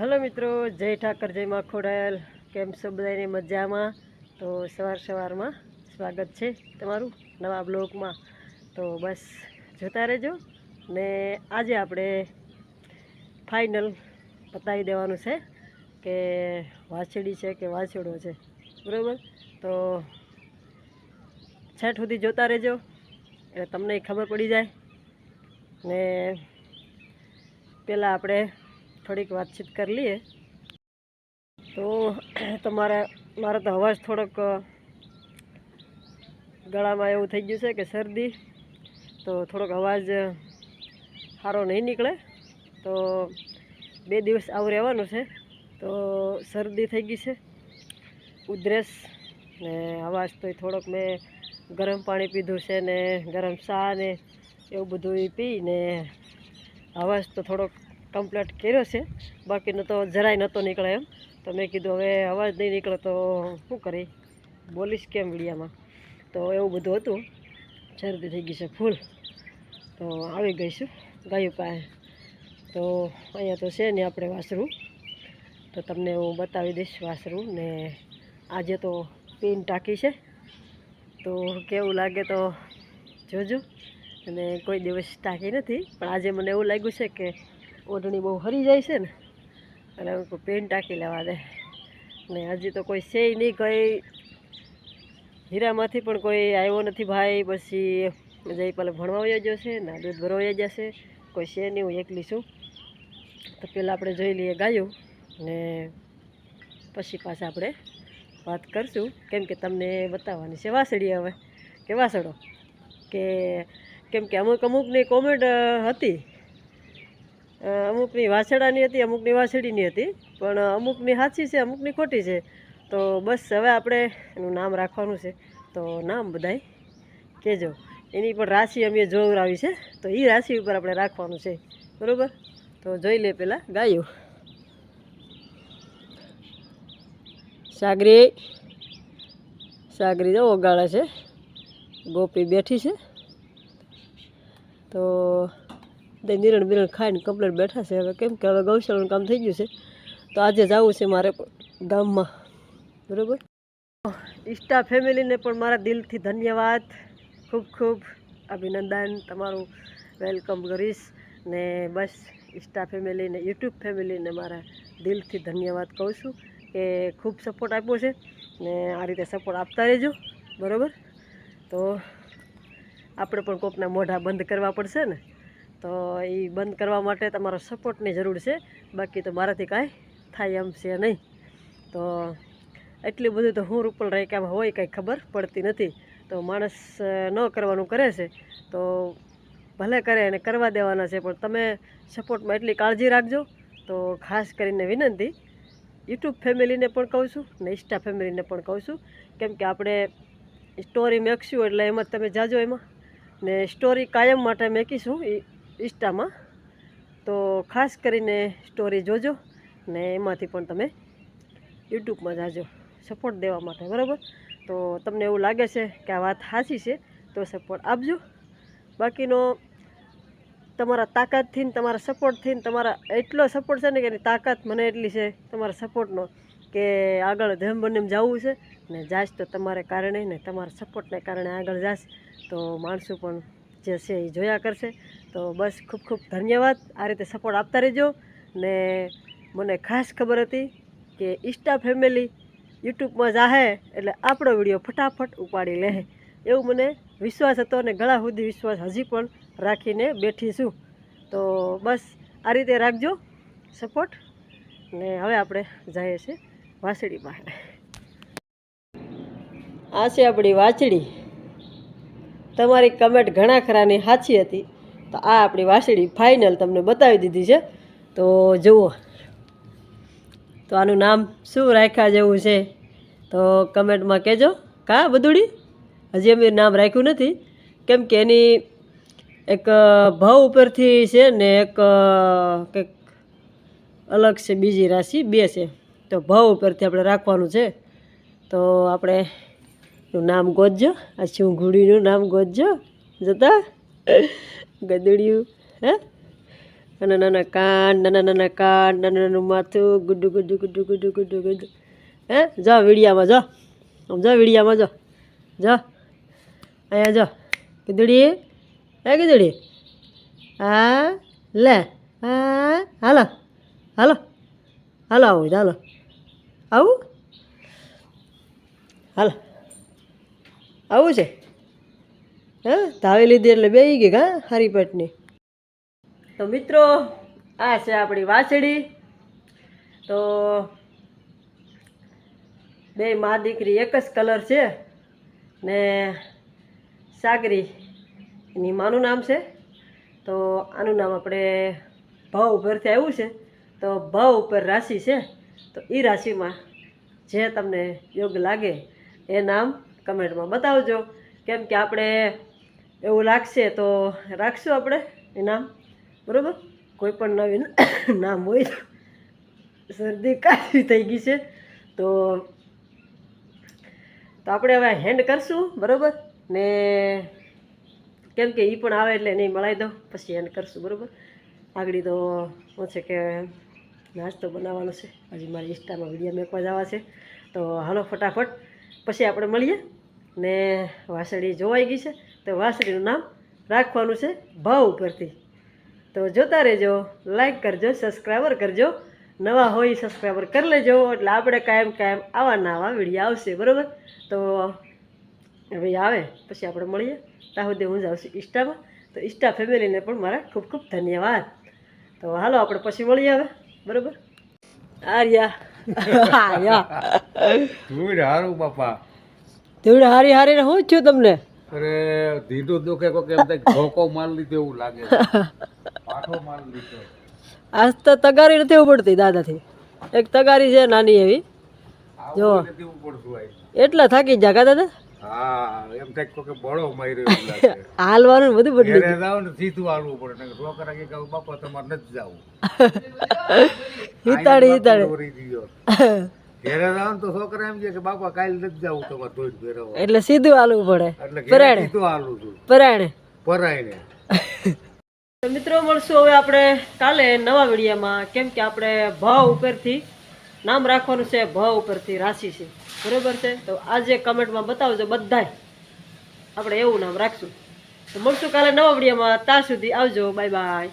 Hello મિત્રો, જય ઠાકર, જય માખોડાયલ કેમ છો બધાને મજામાં? તો સવાર સવારમાં સ્વાગત છે તમારું નવા બ્લોગમાં. તો બસ જોતા રહેજો ને આજે આપણે ફાઇનલ બતાવી દેવાનું છે કે વાછડી છે કે વાછડો છે. બરાબર? તો છઠ સુધી જોતા રહેજો, એટલે તમને ખબર પડી જાય. ને પહેલાં આપણે થોડીક વાતચીત કરી લઈએ. તો તમારા, મારો તો અવાજ થોડોક ગળામાં એવું થઈ ગયું છે કે શરદી. તો થોડોક અવાજ સારો નહીં નીકળે. તો બે દિવસ આવું રહેવાનું છે. તો શરદી થઈ ગઈ છે. ઉધરસ ને અવાજ તો થોડોક મેં ગરમ પાણી પીધું છે ને ગરમ ચા ને એવું બધું પીને અવાજ તો થોડોક કમ્પ્લીટ કર્યો છે. બાકીનો તો જરાય નહોતો નીકળે એમ. તો મેં કીધું, હવે અવાજ નહીં નીકળે તો શું કરી બોલીશ કેમ વિડીયામાં તો એવું બધું હતું. શરદી થઈ ગઈ છે ફૂલ. તો આવી ગઈશું ગાયું પાસે. તો અહીંયા તો છે ને આપણે વાસરું. તો તમને હું બતાવી દઈશ વાસરું ને આજે તો પીન ટાંકી છે. તો કેવું લાગે તો જોજો. અને કોઈ દિવસ ટાંકી નથી. પણ આજે મને એવું લાગ્યું છે કે ઓઢણી બહુ હરી જાય છે ને એટલે હું પેન ટાંકી લેવા દે. ને હજી તો કોઈ છે નહીં, કોઈ હીરામાંથી પણ કોઈ આવ્યો નથી ભાઈ. પછી જઈ પેલા ભણવા વયો જશે ના દૂધ ભરવા જશે કોઈ છે નહીં, હું એકલી છું. તો પહેલાં આપણે જોઈ લઈએ ગાયું, ને પછી પાછા આપણે વાત કરશું. કેમ કે તમને બતાવવાની છે વાસળી હવે. કે વાસળો? કે કેમ કે અમુક અમુકની કોમેન્ટ હતી. અમુકની વાછડાની હતી, અમુકની વાછડીની હતી, પણ અમુકની સાચી છે, અમુકની ખોટી છે. તો બસ હવે આપણે એનું નામ રાખવાનું છે. તો નામ બધાય કહેજો. એની પણ રાશિ અમે જોવરાવી છે. તો એ રાશિ ઉપર આપણે રાખવાનું છે. બરાબર? તો જોઈ લે પહેલાં ગાયું. સાગરી. સાગરી જો ઓગાળે છે. ગોપી બેઠી છે. તો તે નિરણ બિરણ ખાઈને કમ્પ્લેટ બેઠા છે. હવે કેમ કે હવે ગૌશાળાનું કામ થઈ ગયું છે. તો આજે જવું છે મારે ગામમાં. બરાબર? ઇન્સ્ટા ફેમિલીને પણ મારા દિલથી ધન્યવાદ. ખૂબ ખૂબ અભિનંદન તમારું વેલકમ કરીશ. ને બસ ઇન્સ્ટા ફેમિલીને, યુટ્યુબ ફેમિલીને મારા દિલથી ધન્યવાદ કહું છું કે ખૂબ સપોર્ટ આપ્યો છે. ને આ રીતે સપોર્ટ આપતા રહેજો. બરાબર? તો આપણે પણ કોકના મોઢા બંધ કરવા પડશે ને. તો એ બંધ કરવા માટે તમારો સપોર્ટની જરૂર છે. બાકી તો મારાથી કાંઈ થાય એમ છે નહીં. તો એટલું બધું તો હું રૂપલ રાયકામાં હોય કાંઈ ખબર પડતી નથી. તો માણસ ન કરવાનું કરે છે. તો ભલે કરે અને કરવા દેવાના છે, પણ તમે સપોર્ટમાં એટલી કાળજી રાખજો. તો ખાસ કરીને વિનંતી, યુટ્યુબ ફેમિલીને પણ કહું છું ને ઇન્સ્ટા ફેમિલીને પણ કહું છું. કેમ કે આપણે સ્ટોરી મેકશું એટલે એમાં તમે જાજો એમાં. ને સ્ટોરી કાયમ માટે મેકીશું, ઈ ઇન્સ્ટામાં. તો ખાસ કરીને સ્ટોરી જોજો ને એમાંથી પણ તમે યુટ્યુબમાં જાજો. સપોર્ટ દેવા માટે, બરાબર? તો તમને એવું લાગે છે કે આ વાત સાચી છે, તો સપોર્ટ આપજો. બાકીનો તમારા તાકાતથી ને તમારા સપોર્ટથી ને તમારા એટલો સપોર્ટ છે ને કે એની તાકાત મને એટલી છે તમારા સપોર્ટનો કે આગળ જેમ બને જવું છે ને જાશ તો તમારે કારણે ને તમારા સપોર્ટને કારણે આગળ જાશ. તો માણસો પણ જે છે એ જોયા કરશે. તો બસ ખૂબ ખૂબ ધન્યવાદ. આ રીતે સપોર્ટ આપતા રહેજો. ને મને ખાસ ખબર હતી કે ઇન્સ્ટા ફેમિલી યુટ્યુબમાં જાહે એટલે આપણો વીડિયો ફટાફટ ઉપાડી લે. એવું મને વિશ્વાસ હતો અને ઘણા સુધી વિશ્વાસ હજી પણ રાખીને બેઠી છું. તો બસ આ રીતે રાખજો સપોર્ટ ને હવે આપણે જઈએ છીએ વાસળી પાસે આ છે આપણી વાંચડી તમારી કમેન્ટ ઘણા ખરાની સાચી હતી. તો આ આપણી વાસળી ફાઇનલ તમને બતાવી દીધી છે. તો જુઓ. તો આનું નામ શું રાખ્યા જેવું છે? તો કમેન્ટમાં કહેજો. કા બધુડી? હજી અમે નામ રાખ્યું નથી. કેમ કે એની એક ભાવ ઉપરથી છે ને એક કંઈક અલગ છે, બીજી રાશિ, બે છે. તો ભાવ ઉપરથી આપણે રાખવાનું છે. તો આપણે નામ ગોતજો. આ શિવઘુડીનું નામ ગોતજો? જતા. ગદડિયું, હે? નાના નાના કાન, નાના નાના કાન, નાના નાનું માથું, ગુડુ ગુડુ ગુડ્ડુ ગુડુ ગુડુ ગુડુ. હે? જો વીડિયામાં જો. આમ જો વીડિયામાં જો. જો. અહીંયા જો. કીધડી હે કીધડી હા, લે. હા, હાલો. હાલો. હાલો આવું હાલો. આવું? હાલો. આવું છે? હા ધાવી લીધી એટલે બે ગઈ હા હારી તો મિત્રો, આ છે આપણી વાછડી. તો બે મા દીકરી એક જ કલર છે ને સાગરી, એની માનું નામ છે. તો આનું નામ આપણે ભાવ ઉપરથી આવ્યું છે. તો ભાવ ઉપર રાશિ છે. તો એ રાશિમાં જે તમને યોગ્ય લાગે એ નામ કમેન્ટમાં બતાવજો. કેમ કે આપણે એવું લાગશે તો રાખશું આપણે એ નામ, બરાબર? કોઈ પણ નવી નામ હોય શરદી કાચી થઈ ગઈ છે. તો તો આપણે હવે હેન્ડ કરશું, બરાબર? ને કેમ કે એ પણ આવે એટલે નહીં મળાવી દઉં, પછી હેન્ડ કરશું, બરાબર? આગળ તો શું છે કે નાસ્તો બનાવવાનો છે. હજી મારી ઇન્સ્ટામાં વીડિયો મેકવા જવા છે. તો હાલો ફટાફટ, પછી આપણે મળીએ. ને વાસળી જોવાઈ ગઈ છે. તો વાસળીનું નામ રાખવાનું છે ભાવ ઉપરથી. તો જોતા રહેજો લાઈક કરજો સબસ્ક્રાઈબર કરજો. નવા હોય સબસ્ક્રાઈબર કરી લેજો એટલે આપણે કાયમ કાયમ આવા નવા વીડિયો આવશે બરાબર? તો હવે આવે પછી આપણે મળીએ. તાહુદે સુધી હું જ આવશું ઇન્સ્ટામાં. તો ઇન્સ્ટા ફેમિલીને પણ મારા ખૂબ ખૂબ ધન્યવાદ. તો હાલો આપણે પછી મળીએ હવે બરાબર? આર્યા. આર્યા. ધૂળ હારું બાપા. ધૂળ હારી હારીને હું છું તમને? અરે ધીધું દુખે કો કેમ થાય ધોકો માર લીધો એવું લાગે. પાઠો માર લીધો. આજ તો તગારી નથી ઉપડતી દાદાથી. એક તગારી છે નાની એવી. જો. એટલા થાકી જા કા દાદા? હા એમ થાય કોકે બળો માર્યો એવું લાગે. હાલવાનું બધું બદલી ઘેરે જાવ ને સીધું હાલવું પડે ને છોકરા કે કહું, બાપા તમારે નથી જાવું. હિતાડી હિતાડી ઘેરે જાવ તો છોકરા એમ કે બાપા કાલે નથી જવું તમારે ધોઈ ફેરવવા. એટલે સીધું હાલવું પડે. એટલે પરાણે. સીધું હાલું છું. પરાણે. પરાઈને મિત્રો મળશું હવે આપણે કાલે નવા વિડીયામાં. કેમ કે આપણે ભાવ ઉપરથી નામ રાખવાનું છે ભાવ ઉપરથી રાશિ છે. બરોબર છે? તો આજે કમેન્ટમાં બતાવજો બધાય. આપણે એવું નામ રાખશું. તો મળશું કાલે નવા વિડીયામાં. ત્યાં સુધી આવજો. Bye bye.